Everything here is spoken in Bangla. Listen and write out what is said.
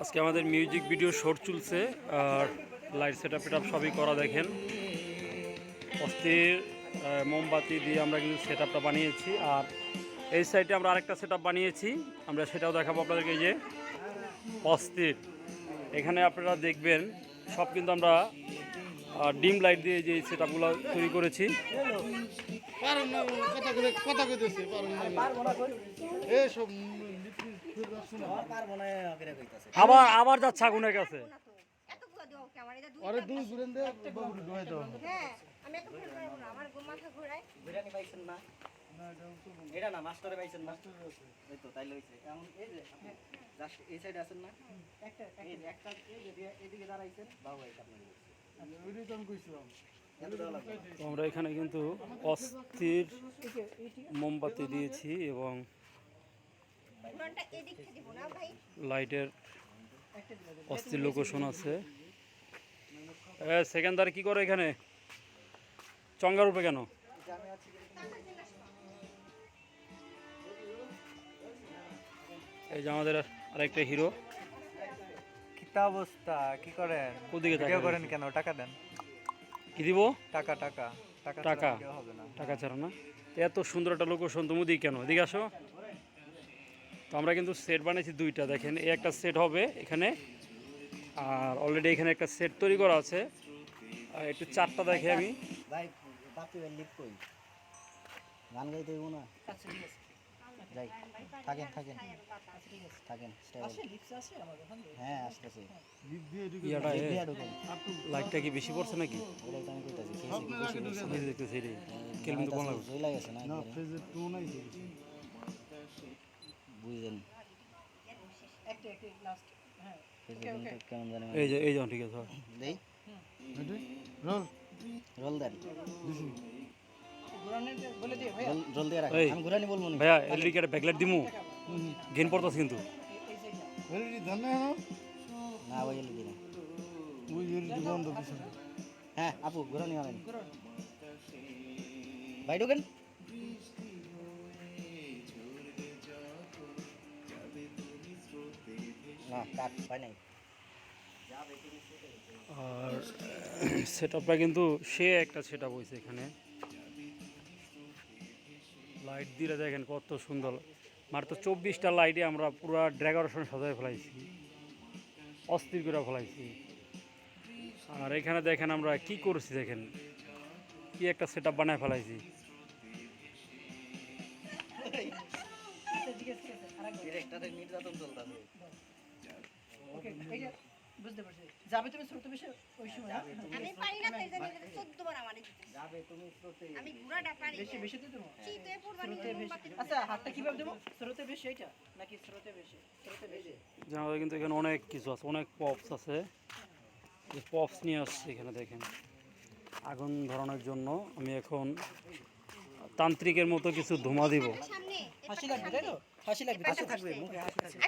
আজকে আমাদের মিউজিক ভিডিও শর্ট চলছে, আর লাইট সেট আপ সবই করা দেখেন। অস্থির মোমবাতি দিয়ে আমরা কিন্তু সেট আপটা বানিয়েছি, আর এই সাইডে আমরা আরেকটা সেট বানিয়েছি। আমরা সেটাও দেখাবো আপনাদেরকে যে, অস্থির। এখানে আপনারা দেখবেন, সব কিন্তু আমরা ডিম লাইট দিয়ে যে সেট আপগুলো তৈরি করেছি। পারুন আবার আবার যাচ্ছে আগুনের কাছে। এতগুলো দেওয়া ওকে আমার এটা দুই আরে দুই ঘুরেন দে বাবু ঢুকাই দাও। হ্যাঁ আমি এত ফেল পারব না আমার গো- মাথা ঘোরায়। বিরিয়ানি পাইছেন না? এটা না মাস্টারে পাইছেন না? ওই তো তাইলে হইছে। এখন এই যে আপনি জাস্ট এই সাইডে আছেন না? একটা একটা। যে এদিকে দাঁড়াইছেন। বাবু তো আমরা এখানে কিন্তু অস্থির মোমবাতি দিয়েছি এবং উড়ানটা এদিক থেকে দিব না ভাই লাইটের অস্থির লোকেশন আছে। এ সেকেন্দার কি করে এখানে? চঙ্গার উপরে কেন? এই যে আমাদের আরেকটা হিরো কিতা অবস্থা? কি করেন? ওদিকে ভিডিও করেন কেন? টাকা দেন। কি দিব? টাকা টাকা। টাকা টাকা? ছাড়া না। টাকা ছাড়া না? এত সুন্দর একটা লোকেশন তুমি দিই কেন? এদিকে আসো। তো আমরা কিন্তু সেট বানিয়েছি দুইটা দেখেন এই একটা সেট হবে এখানে আর অলরেডি এখানে একটা সেট তৈরি করা আছে। আর একটু চারটা দেখে আমি। গান গাইতে না? যাই থাকেন থাকেন। থাকেন হ্যাঁ আসতেছে। ইয়াটা এ, দিয়া ঢুকেন। লাইটটা কি বেশি পড়ছে নাকি? দেখতেছি তো কম লাগবে? জানি এই যে এই যে ঠিক আছে দেই। রোল। রোল দেন। রোল- দিয়ে এই। আমি ঘুরানি বলব না। ভাইয়া এলইডি কার্ডে ব্যাকলাইট দিমু। গেন পড়তাছে কিন্তু। এলইডি ধান না না ভাই এলি দিন ওই এলইডি বন্ধ হ্যাঁ আপু ঘুরানি হবেন ভাই ঢুকেন। কাট পাই নাই। আর সেট আপটা কিন্তু সে একটা সেট আপ হয়েছে এখানে। লাইট দিলে দেখেন কত সুন্দর। মাত্র চব্বিশটা লাইটে আমরা পুরো ড্রাগরেশন সাজায় ফেলাইছি। অস্থির করে ফেলাইছি। আর এখানে দেখেন আমরা কি করছি দেখেন। কি একটা সেট আপ বানায় ফেলাইছি। ডিরেক্টরের নির্যাতন চলতেছে। যাবে তুমি ওই সময় হ্যাঁ? আমি পারি না তাই জানি 14 বার আমার যাবে তুমি স্রোতে। আমি ঘোড়াটা পারি বেশি বেশি পড়বানি স্রোতে বেশি। আচ্ছা হাতটা কীভাবে দেবো? স্রোতে বেশি এটা নাকি স্রোতে বেশি? স্রোতে বেশি। কিন্তু এখানে অনেক কিছু আছে অনেক পপস আছে। পপস নিয়ে আসছে এখানে দেখেন। আগুন ধরানোর জন্য আমি এখন তান্ত্রিকের মতো কিছু ধোঁয়া দিব। সামনে হাসি লাগবে তাই তো? হাসি লাগবে হাসি থাকবে মুখে হাসি থাকবে